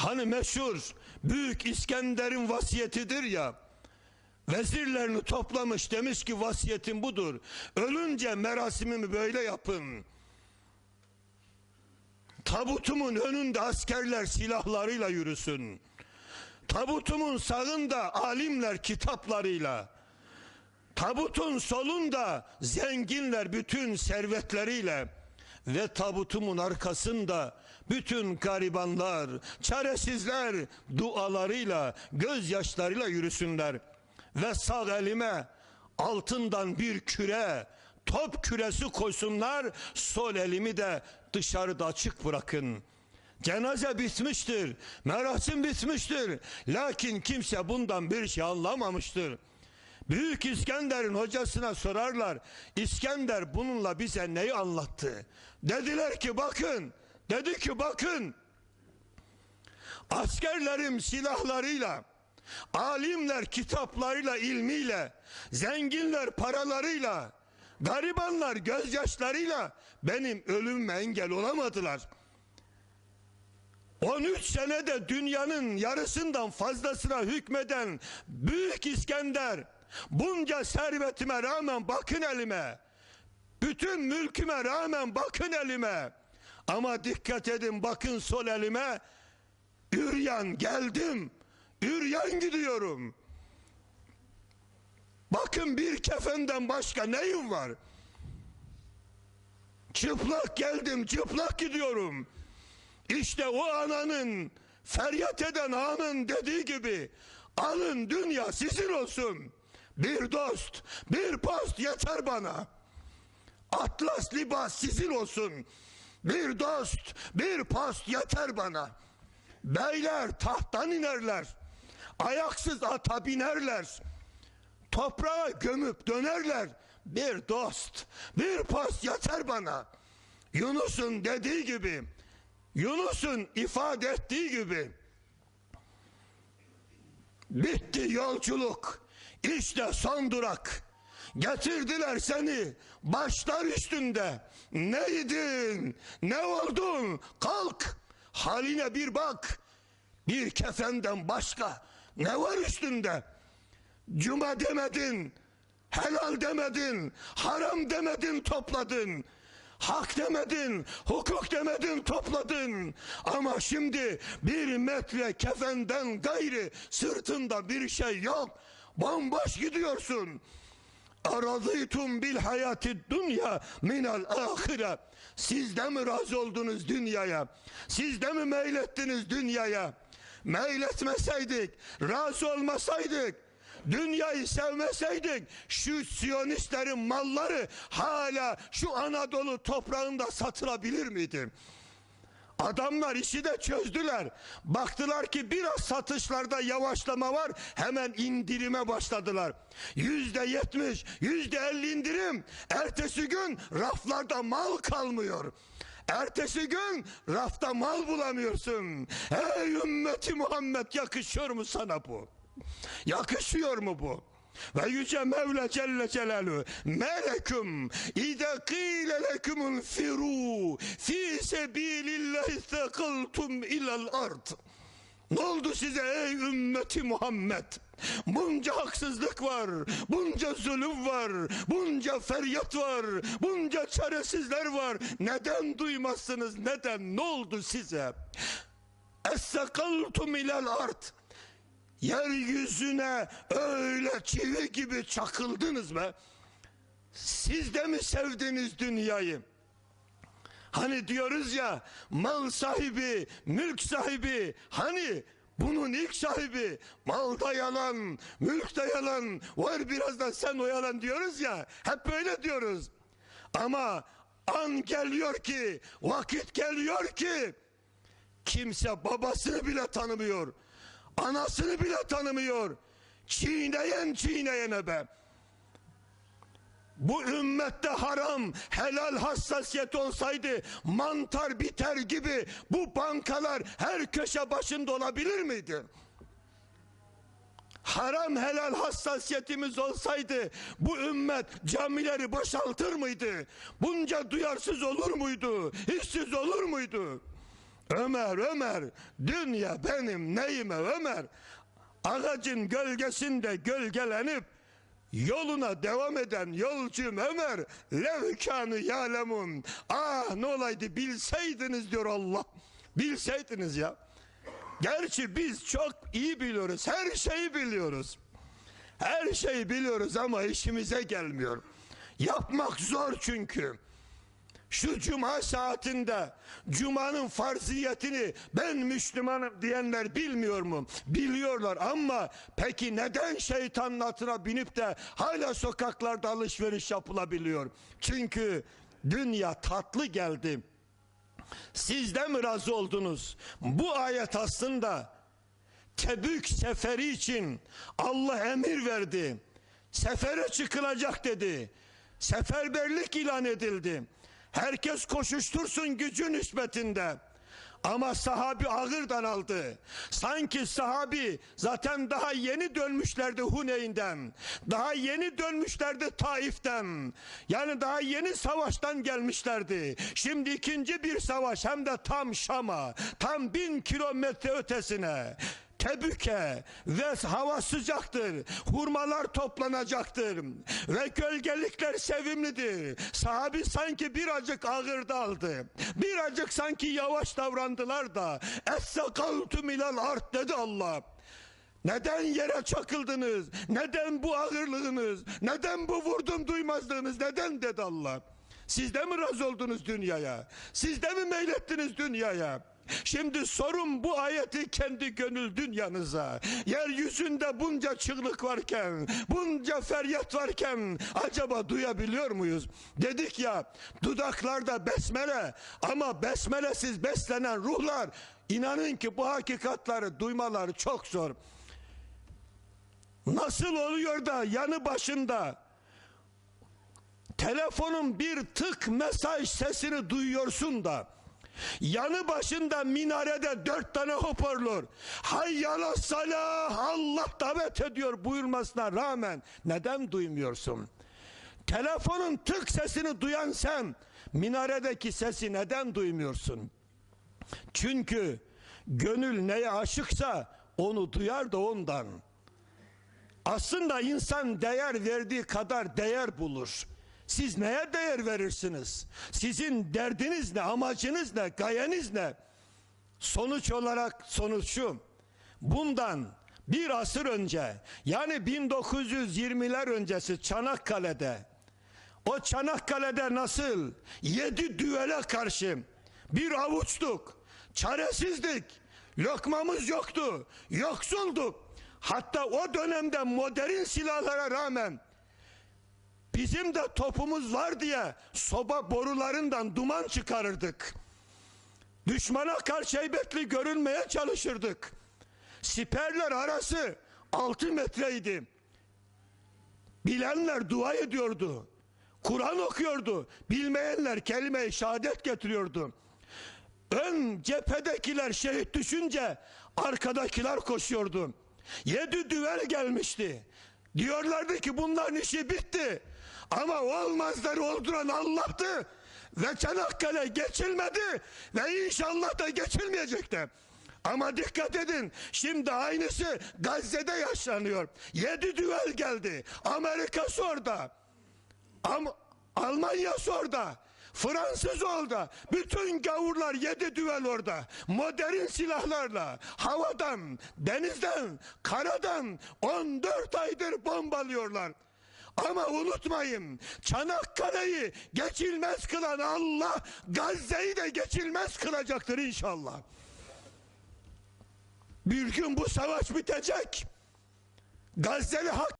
Hani meşhur Büyük İskender'in vasiyetidir ya. Vezirlerini toplamış demiş ki vasiyetim budur. Ölünce merasimimi böyle yapın. Tabutumun önünde askerler silahlarıyla yürüsün. Tabutumun sağında alimler kitaplarıyla. Tabutun solunda zenginler bütün servetleriyle ve tabutumun arkasında bütün garibanlar, çaresizler dualarıyla, gözyaşlarıyla yürüsünler. Ve sağ elime altından bir küre, top küresi koysunlar, sol elimi de dışarıda açık bırakın. Cenaze bitmiştir, merasim bitmiştir. Lakin kimse bundan bir şey anlamamıştır. Büyük İskender'in hocasına sorarlar. İskender bununla bize neyi anlattı? Dediler ki bakın. Dedi ki bakın. Askerlerim silahlarıyla, alimler kitaplarıyla, ilmiyle, zenginler paralarıyla, garibanlar gözyaşlarıyla benim ölümüme engel olamadılar. 13 senede dünyanın yarısından fazlasına hükmeden Büyük İskender bunca servetime rağmen bakın elime bütün mülküme rağmen bakın elime ama dikkat edin bakın sol elime üryan geldim üryan gidiyorum bakın bir kefenden başka neyim var çıplak geldim çıplak gidiyorum işte o ananın feryat eden anın dediği gibi alın dünya sizin olsun. Bir dost, bir post yeter bana. Atlas libas sizin olsun. Bir dost, bir post yeter bana. Beyler tahttan inerler. Ayaksız ata binerler. Toprağa gömüp dönerler. Bir dost, bir post yeter bana. Yunus'un dediği gibi Yunus'un ifade ettiği gibi bitti yolculuk işte son durak getirdiler seni başlar üstünde. Neydin ne oldun? Kalk. Haline bir bak. Bir kefenden başka ne var üstünde? Cuma demedin helal demedin haram demedin topladın. Hak demedin, hukuk demedin topladın. Ama şimdi bir metre kefenden gayri sırtında bir şey yok. Bomboş gidiyorsun. Aradıytum bil hayati dünya minal ahire. Siz de mi razı oldunuz dünyaya? Siz de mi meylettiniz dünyaya? Meyletmeseydik, razı olmasaydık, dünyayı sevmeseydik şu siyonistlerin malları hala şu Anadolu toprağında satılabilir miydi? Adamlar işi de çözdüler. Baktılar ki biraz satışlarda yavaşlama var. Hemen indirime başladılar. Yüzde yetmiş, yüzde elli indirim. Ertesi gün raflarda mal kalmıyor. Ertesi gün rafta mal bulamıyorsun. Ey ümmeti Muhammed yakışıyor mu sana bu? Yakışıyor mu bu? Ve yüce Mevla Celle Celaluhu Meleküm İde kîle lekümün firu Fî sebilillahi thekıltum ilal ard Ne oldu size ey ümmeti Muhammed? Bunca haksızlık var, bunca zulüm var, bunca feryat var, bunca çaresizler var. Neden duymazsınız? Neden? Ne oldu size? Es-sekaltum ilal ard yeryüzüne öyle çivi gibi çakıldınız mı? Siz de mi sevdiniz dünyayı? Hani diyoruz ya mal sahibi, mülk sahibi hani bunun ilk sahibi malda yalan, mülkte yalan, var birazdan sen o yalan diyoruz ya hep böyle diyoruz. Ama an geliyor ki, vakit geliyor ki kimse babasını bile tanımıyor. Anasını bile tanımıyor. Çiğneyen çiğneyene be. Bu ümmette haram, helal hassasiyet olsaydı mantar biter gibi bu bankalar her köşe başında olabilir miydi? Haram helal hassasiyetimiz olsaydı bu ümmet camileri boşaltır mıydı? Bunca duyarsız olur muydu? Hissiz olur muydu? Ömer Ömer dünya benim neyime Ömer? Ağacın gölgesinde gölgelenip yoluna devam eden yolcum Ömer. Levkanı yalemun ah ne olaydı bilseydiniz diyor Allah. Bilseydiniz ya. Gerçi biz çok iyi biliyoruz her şeyi biliyoruz. Her şeyi biliyoruz ama işimize gelmiyor. Yapmak zor çünkü şu cuma saatinde cumanın farziyetini ben Müslümanım diyenler bilmiyor mu? Biliyorlar ama peki neden şeytanın atına binip de hala sokaklarda alışveriş yapılabiliyor? Çünkü dünya tatlı geldi. Siz de mi razı oldunuz? Bu ayet aslında Tebük seferi için Allah emir verdi. Sefere çıkılacak dedi. Seferberlik ilan edildi. Herkes koşuştursun gücü nispetinde. Ama sahabi ağırdan aldı. Sanki sahabi zaten daha yeni dönmüşlerdi Huneyn'den. Daha yeni dönmüşlerdi Taif'ten. Yani daha yeni savaştan gelmişlerdi. Şimdi ikinci bir savaş hem de tam Şam'a. Tam bin kilometre ötesine. Tebüke ve hava sıcaktır. Hurmalar toplanacaktır. Ve gölgelikler sevimlidir. Sahabi sanki birazcık ağırda aldı. Birazcık sanki yavaş davrandılar da. Es-sakaltum ilal art dedi Allah. Neden yere çakıldınız? Neden bu ağırlığınız? Neden bu vurdum duymazlığınız? Neden dedi Allah. Siz de mi razı oldunuz dünyaya? Siz de mi meylettiniz dünyaya? Şimdi sorun bu ayeti kendi gönül dünyanıza. Yeryüzünde bunca çığlık varken, bunca feryat varken acaba duyabiliyor muyuz? Dedik ya dudaklarda besmele ama besmelesiz beslenen ruhlar inanın ki bu hakikatları duymaları çok zor. Nasıl oluyor da yanı başında telefonun bir tık mesaj sesini duyuyorsun da yanı başında minarede dört tane hoparlör hayyala salah Allah davet ediyor buyurmasına rağmen neden duymuyorsun? Telefonun tık sesini duyan sen minaredeki sesi neden duymuyorsun? Çünkü gönül neye aşıksa onu duyar da ondan. Aslında insan değer verdiği kadar değer bulur. Siz neye değer verirsiniz? Sizin derdiniz ne, amacınız ne, gayeniz ne? Sonuç olarak sonuç şu. Bundan bir asır önce yani 1920'ler öncesi Çanakkale'de o Çanakkale'de nasıl yedi düvele karşı bir avuçtuk, çaresizdik, lokmamız yoktu, yoksulduk. Hatta o dönemde modern silahlara rağmen bizim de topumuz var diye soba borularından duman çıkarırdık. Düşmana karşı heybetli görünmeye çalışırdık. Siperler arası 6 metreydi. Bilenler dua ediyordu. Kur'an okuyordu. Bilmeyenler kelime-i şehadet getiriyordu. Ön cephedekiler şehit düşünce arkadakiler koşuyordu. Yedi düvel gelmişti. Diyorlardı ki bunların işi bitti. Ama olmazları olduran Allah'tı. Ve Çanakkale geçilmedi. Ve inşallah da geçilmeyecekti. Ama dikkat edin şimdi aynısı Gazze'de yaşanıyor. Yedi düvel geldi. Amerika orada. Am Almanya orada. Fransız orada. Bütün gavurlar yedi düvel orada. Modern silahlarla havadan, denizden, karadan 14 aydır bombalıyorlar. Ama unutmayın Çanakkale'yi geçilmez kılan Allah Gazze'yi de geçilmez kılacaktır inşallah. Bir gün bu savaş bitecek. Gazze'li hak